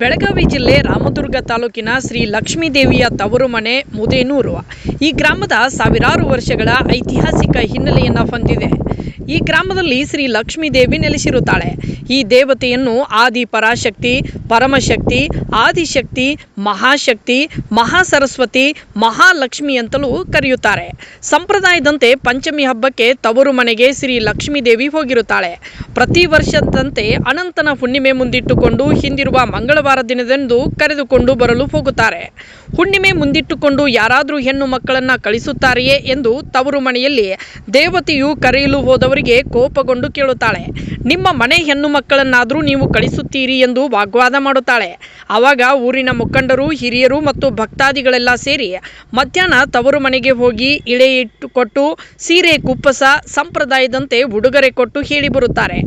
ಬೆಳಗಾವಿ ಜಿಲ್ಲೆ ರಾಮದುರ್ಗ ತಾಲೂಕಿನ ಶ್ರೀ ಲಕ್ಷ್ಮೀದೇವಿಯ ತವರು ಮನೆ ಮುದೇನೂರು ಈ ಗ್ರಾಮದ ಸಾವಿರಾರು ವರ್ಷಗಳ ಐತಿಹಾಸಿಕ ಹಿನ್ನೆಲೆಯನ್ನು ಹೊಂದಿದೆ. ಈ ಗ್ರಾಮದಲ್ಲಿ ಶ್ರೀ ಲಕ್ಷ್ಮೀದೇವಿ ನೆಲೆಸಿರುತ್ತಾಳೆ. ಈ ದೇವತೆಯನ್ನು ಆದಿ ಪರಾಶಕ್ತಿ ಪರಮಶಕ್ತಿ, ಆದಿಶಕ್ತಿ, ಮಹಾಶಕ್ತಿ, ಮಹಾಸರಸ್ವತಿ, ಮಹಾಲಕ್ಷ್ಮಿ ಅಂತಲೂ ಕರೆಯುತ್ತಾರೆ. ಸಂಪ್ರದಾಯದಂತೆ ಪಂಚಮಿ ಹಬ್ಬಕ್ಕೆ ತವರು ಮನೆಗೆ ಶ್ರೀ ಲಕ್ಷ್ಮೀದೇವಿ ಹೋಗಿರುತ್ತಾಳೆ. ಪ್ರತಿ ವರ್ಷದಂತೆ ಅನಂತನ ಹುಣ್ಣಿಮೆ ಮುಂದಿಟ್ಟುಕೊಂಡು ಹಿಂದಿರುವ ಮಂಗಳವಾರ ದಿನದಂದು ಕರೆದುಕೊಂಡು ಬರಲು ಹೋಗುತ್ತಾರೆ. ಹುಣ್ಣಿಮೆ ಮುಂದಿಟ್ಟುಕೊಂಡು ಯಾರಾದರೂ ಹೆಣ್ಣು ಮಕ್ಕಳನ್ನು ಕಳಿಸುತ್ತಾರೆಯೇ ಎಂದು ತವರು ಮನೆಯಲ್ಲಿ ದೇವತೆಯು ಕರೆಯಲು ಹೋದವರಿಗೆ ಕೋಪಗೊಂಡು ಕೇಳುತ್ತಾಳೆ. ನಿಮ್ಮ ಮನೆ ಹೆಣ್ಣು ಮಕ್ಕಳನ್ನಾದರೂ ನೀವು ಕಳಿಸುತ್ತೀರಿ ಎಂದು ವಾಗ್ವಾದ ಮಾಡುತ್ತಾಳೆ. ಆವಾಗ ಊರಿನ ಮುಖಂಡರು, ಹಿರಿಯರು ಮತ್ತು ಭಕ್ತಾದಿಗಳೆಲ್ಲ ಸೇರಿ ಮಧ್ಯಾಹ್ನ ತವರು ಮನೆಗೆ ಹೋಗಿ ಇಳೆ ಇಟ್ಟು ಕೊಟ್ಟು ಸೀರೆ, ಕುಪ್ಪಸ, ಸಂಪ್ರದಾಯದಂತೆ ಉಡುಗೊರೆ ಕೊಟ್ಟು ಹೇಳಿ ಬರುತ್ತಾರೆ.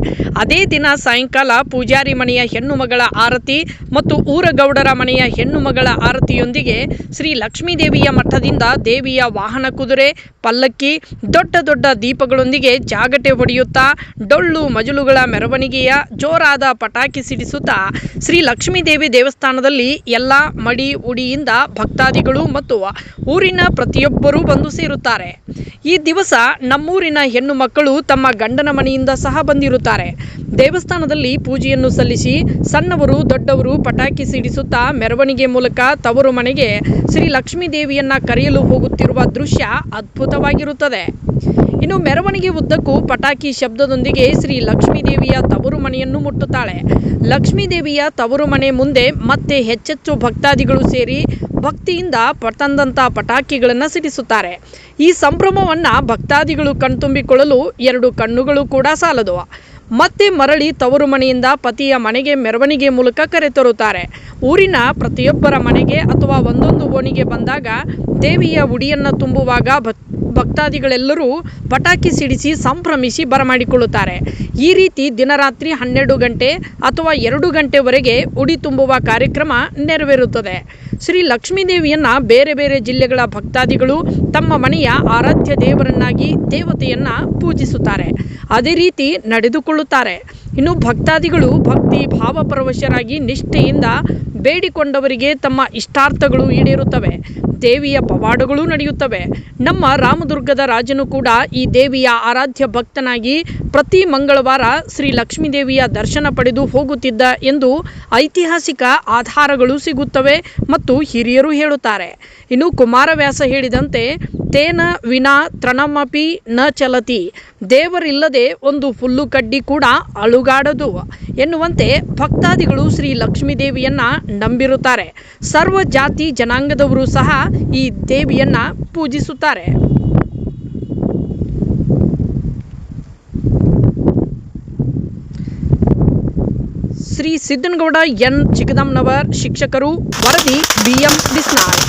ಅದೇ ದಿನ ಸಾಯಂಕಾಲ ಪೂಜಾರಿ ಮನೆಯ ಹೆಣ್ಣು ಮಗಳ ಆರತಿ ಮತ್ತು ಊರಗೌಡರ ಮನೆಯ ಹೆಣ್ಣು ಮಗಳ ಆರತಿಯೊಂದಿಗೆ ಶ್ರೀ ಲಕ್ಷ್ಮೀದೇವಿಯ ಮಠದಿಂದ ದೇವಿಯ ವಾಹನ ಕುದುರೆ, ಪಲ್ಲಕ್ಕಿ, ದೊಡ್ಡ ದೊಡ್ಡ ದೀಪಗಳೊಂದಿಗೆ ಜಾಗಟೆ ಹೊಡೆಯುತ್ತಾ, ಡೊಳ್ಳು ಮಜಲುಗಳ ಮೆರವಣಿಗೆಯ ಜೋರಾದ ಪಟಾಕಿ ಸಿಡಿಸುತ್ತಾ ಶ್ರೀ ಲಕ್ಷ್ಮೀದೇವಿ ದೇವಸ್ಥಾನದಲ್ಲಿ ಎಲ್ಲ ಮಡಿ ಉಡಿಯಿಂದ ಭಕ್ತಾದಿಗಳು ಮತ್ತು ಊರಿನ ಪ್ರತಿಯೊಬ್ಬರೂ ಬಂದು ಸೇರುತ್ತಾರೆ. ಈ ದಿವಸ ನಮ್ಮೂರಿನ ಹೆಣ್ಣು ಮಕ್ಕಳು ತಮ್ಮ ಗಂಡನ ಮನೆಯಿಂದ ಸಹ ಬಂದಿರುತ್ತಾರೆ. ದೇವಸ್ಥಾನದಲ್ಲಿ ಪೂಜೆಯನ್ನು ಸಲ್ಲಿಸಿ ಸಣ್ಣವರು ದೊಡ್ಡವರು ಪಟಾಕಿ ಸಿಡಿಸುತ್ತಾ ಮೆರವಣಿಗೆ ಮೂಲಕ ತವರು ಮನೆಗೆ ಶ್ರೀ ಲಕ್ಷ್ಮೀ ದೇವಿಯನ್ನ ಕರೆಯಲು ಹೋಗುತ್ತಿರುವ ದೃಶ್ಯ ಅದ್ಭುತವಾಗಿರುತ್ತದೆ. ಇನ್ನು ಮೆರವಣಿಗೆ ಉದ್ದಕ್ಕೂ ಪಟಾಕಿ ಶಬ್ದದೊಂದಿಗೆ ಶ್ರೀ ಲಕ್ಷ್ಮೀದೇವಿಯ ತವರು ಮನೆಯನ್ನು ಮುಟ್ಟುತ್ತಾಳೆ. ಲಕ್ಷ್ಮೀದೇವಿಯ ತವರು ಮನೆ ಮುಂದೆ ಮತ್ತೆ ಹೆಚ್ಚೆಚ್ಚು ಭಕ್ತಾದಿಗಳು ಸೇರಿ ಭಕ್ತಿಯಿಂದ ಪತಂದಂಥ ಪಟಾಕಿಗಳನ್ನು ಸಿಡಿಸುತ್ತಾರೆ. ಈ ಸಂಭ್ರಮವನ್ನು ಭಕ್ತಾದಿಗಳು ಕಣ್ತುಂಬಿಕೊಳ್ಳಲು ಎರಡು ಕಣ್ಣುಗಳು ಕೂಡ ಸಾಲದು. ಮತ್ತೆ ಮರಳಿ ತವರು ಮನೆಯಿಂದ ಪತಿಯ ಮನೆಗೆ ಮೆರವಣಿಗೆ ಮೂಲಕ ಕರೆತರುತ್ತಾರೆ ಊರಿನ ಪ್ರತಿಯೊಬ್ಬರ ಮನೆಗೆ ಅಥವಾ ಒಂದೊಂದು ಓಣಿಗೆ ಬಂದಾಗ ದೇವಿಯ ಉಡಿಯನ್ನು ತುಂಬುವಾಗ ಭಕ್ ಭಕ್ತಾದಿಗಳೆಲ್ಲರೂ ಪಟಾಕಿ ಸಿಡಿಸಿ ಸಂಭ್ರಮಿಸಿ ಬರಮಾಡಿಕೊಳ್ಳುತ್ತಾರೆ. ಈ ರೀತಿ ದಿನರಾತ್ರಿ ಹನ್ನೆರಡು ಗಂಟೆ ಅಥವಾ ಎರಡು ಗಂಟೆವರೆಗೆ ಉಡಿ ತುಂಬುವ ಕಾರ್ಯಕ್ರಮ ನೆರವೇರುತ್ತದೆ. ಶ್ರೀ ಲಕ್ಷ್ಮೀದೇವಿಯನ್ನ ಬೇರೆ ಬೇರೆ ಜಿಲ್ಲೆಗಳ ಭಕ್ತಾದಿಗಳು ತಮ್ಮ ಮನೆಯ ಆರಾಧ್ಯ ದೇವರನ್ನಾಗಿ ದೇವತೆಯನ್ನು ಪೂಜಿಸುತ್ತಾರೆ. ಅದೇ ರೀತಿ ನಡೆದುಕೊಳ್ಳುತ್ತಾರೆ. ಇನ್ನು ಭಕ್ತಾದಿಗಳು ಭಕ್ತಿ ಭಾವಪರವಶರಾಗಿ ನಿಷ್ಠೆಯಿಂದ ಬೇಡಿಕೊಂಡವರಿಗೆ ತಮ್ಮ ಇಷ್ಟಾರ್ಥಗಳು ಈಡೇರುತ್ತವೆ. ದೇವಿಯ ಪವಾಡಗಳು ನಡೆಯುತ್ತವೆ. ನಮ್ಮ ರಾಮದುರ್ಗದ ರಾಜನು ಕೂಡ ಈ ದೇವಿಯ ಆರಾಧ್ಯ ಭಕ್ತನಾಗಿ ಪ್ರತಿ ಮಂಗಳವಾರ ಶ್ರೀ ಲಕ್ಷ್ಮೀದೇವಿಯ ದರ್ಶನ ಪಡೆದು ಹೋಗುತ್ತಿದ್ದ ಎಂದು ಐತಿಹಾಸಿಕ ಆಧಾರಗಳು ಸಿಗುತ್ತವೆ ಮತ್ತು ಹಿರಿಯರು ಹೇಳುತ್ತಾರೆ. ಇನ್ನು ಕುಮಾರವ್ಯಾಸ ಹೇಳಿದಂತೆ ತೇನ ವಿನಾ ತೃಣಮಪಿ ನ ಚಲತಿ. ದೇವರಿಲ್ಲದೆ ಒಂದು ಹುಲ್ಲು ಕಡ್ಡಿ ಕೂಡ ಅಳುಗಾಡದು. ಎನ್ನುವಂತೆ ಭಕ್ತಾದಿಗಳು ಶ್ರೀ ಲಕ್ಷ್ಮೀದೇವಿಯನ್ನು ನಂಬಿರುತ್ತಾರೆ. ಸರ್ವ ಜಾತಿ ಜನಾಂಗದವರು ಸಹ ಈ ದೇವಿಯನ್ನು ಪೂಜಿಸುತ್ತಾರೆ. ಶ್ರೀ ಸಿದ್ದನಗೌಡ ಎನ್ ಚಿಕ್ಕದಮ್ಮನವರ್ ಶಿಕ್ಷಕರು, ವರದಿ ಬಿ ಎಂ ಬಿಸ್ನಾಳ್